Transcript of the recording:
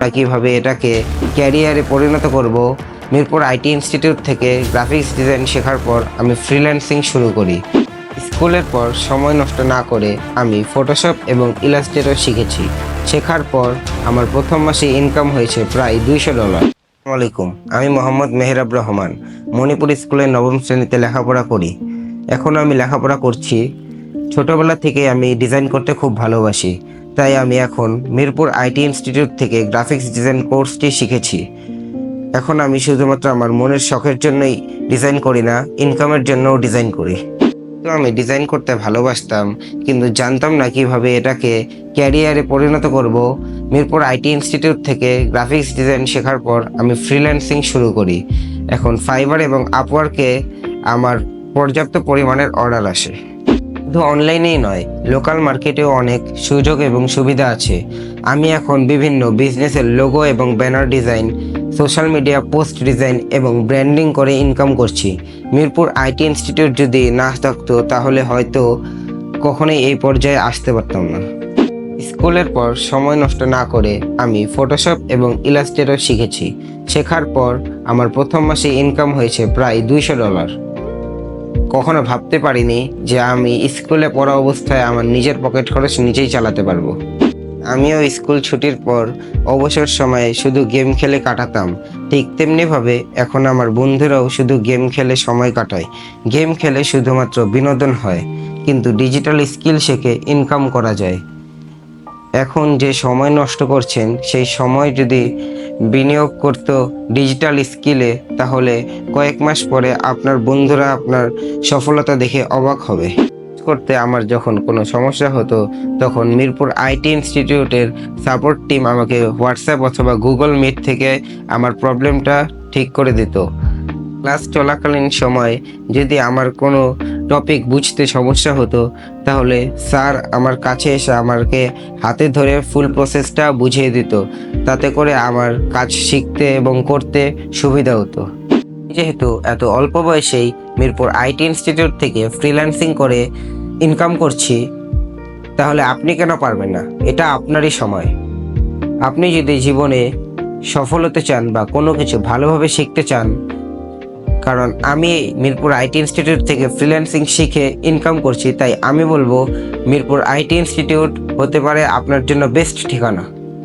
আমরা কীভাবে এটাকে ক্যারিয়ারে পরিণত করব? মিরপুর আইটি ইনস্টিটিউট থেকে গ্রাফিক্স ডিজাইন শেখার পর আমি ফ্রিল্যান্সিং শুরু করি। স্কুলের পর সময় নষ্ট না করে আমি ফটোশপ এবং ইলাস্ট্রেটর শিখেছি। শেখার পর আমার প্রথম মাসে ইনকাম হয়েছে প্রায় দুইশো ডলার আলাইকুম, আমি মোহাম্মদ মেহরাব রহমান। মণিপুর স্কুলে নবম শ্রেণীতে লেখাপড়া করি। এখন আমি লেখাপড়া করছি। ছোটবেলা থেকে আমি ডিজাইন করতে খুব ভালোবাসি। তাই আমি এখন মিরপুর আইটি ইনস্টিটিউট থেকে গ্রাফিক্স ডিজাইন কোর্সটি শিখেছি। এখন আমি শুধুমাত্র আমার মনের শখের জন্যই ডিজাইন করি না, ইনকামের জন্যও ডিজাইন করি। তো আমি ডিজাইন করতে ভালোবাসতাম, কিন্তু জানতাম না কীভাবে এটাকে ক্যারিয়ারে পরিণত করব। মিরপুর আইটি ইনস্টিটিউট থেকে গ্রাফিক্স ডিজাইন শেখার পর আমি ফ্রিল্যান্সিং শুরু করি। এখন ফাইবার এবং আপওয়ার্কে আমার পর্যাপ্ত পরিমাণের অর্ডার আসে। শুধু অনলাইনেই নয়, লোকাল মার্কেটেও অনেক সুযোগ এবং সুবিধা আছে। আমি এখন বিভিন্ন বিজনেসের লোগো এবং banner design, social media post design এবং ব্র্যান্ডিং করে ইনকাম করছি। মিরপুর আইটি ইনস্টিটিউট যদি না থাকতো, তাহলে হয়তো কখনোই এই পর্যায়ে আসতে পারতাম না। স্কুলের পর সময় নষ্ট না করে আমি ফটোশপ এবং ইলাস্ট্রেটর শিখেছি। শেখার পর আমার প্রথম মাসে ইনকাম হয়েছে প্রায় দুইশো ডলার কখনো ভাবতে পারিনি যে আমি স্কুলে পড়া অবস্থায় আমার নিজের পকেট খরচ নিজেই চালাতে পারব। আমিও স্কুল ছুটির পর অবসর সময়ে শুধু গেম খেলে কাটাতাম। ঠিক তেমনিভাবে এখন আমার বন্ধুরাও শুধু গেম খেলে সময় কাটায়। গেম খেলে শুধুমাত্র বিনোদন হয়, কিন্তু ডিজিটাল স্কিল শেখে ইনকাম করা যায়। এখন যে সময় নষ্ট করছেন, সেই সময় যদি বিনিয়োগ করতো ডিজিটাল স্কিলে তাহলে কয়েক মাস পরে আপনার বন্ধুরা আপনার সফলতা দেখে অবাক হবে। করতে আমার যখন কোনো সমস্যা হতো, তখন মিরপুর আইটি ইনস্টিটিউটের সাপোর্ট টিম আমাকে হোয়াটসঅ্যাপ অথবা গুগল মিট থেকে আমার প্রবলেমটা ঠিক করে দিত। ক্লাস চলাকালীন সময় যদি আমার কোনো টপিক বুঝতে সমস্যা হতো, তাহলে স্যার আমার কাছে এসে আমাকে হাতে ধরে ফুল প্রসেসটা বুঝিয়ে দিত, তাতে করে আমার কাজ শিখতে এবং করতে সুবিধা হতো। যেহেতু এত অল্প বয়সেই মিরপুর আইটি ইনস্টিটিউট থেকে ফ্রিল্যান্সিং করে ইনকাম করছি, তাহলে আপনি কেন পারবেন না? এটা আপনারই সময়। আপনি যদি জীবনে সফল হতে চান বা কোনো কিছু ভালোভাবে শিখতে চান কারণ আমি মিরপুর আইটি ইনস্টিটিউট থেকে ফ্রিল্যান্সিং শিখে ইনকাম করছি, তাই আমি বলব মিরপুর আইটি ইনস্টিটিউট হতে পারে আপনার জন্য বেস্ট ঠিকানা।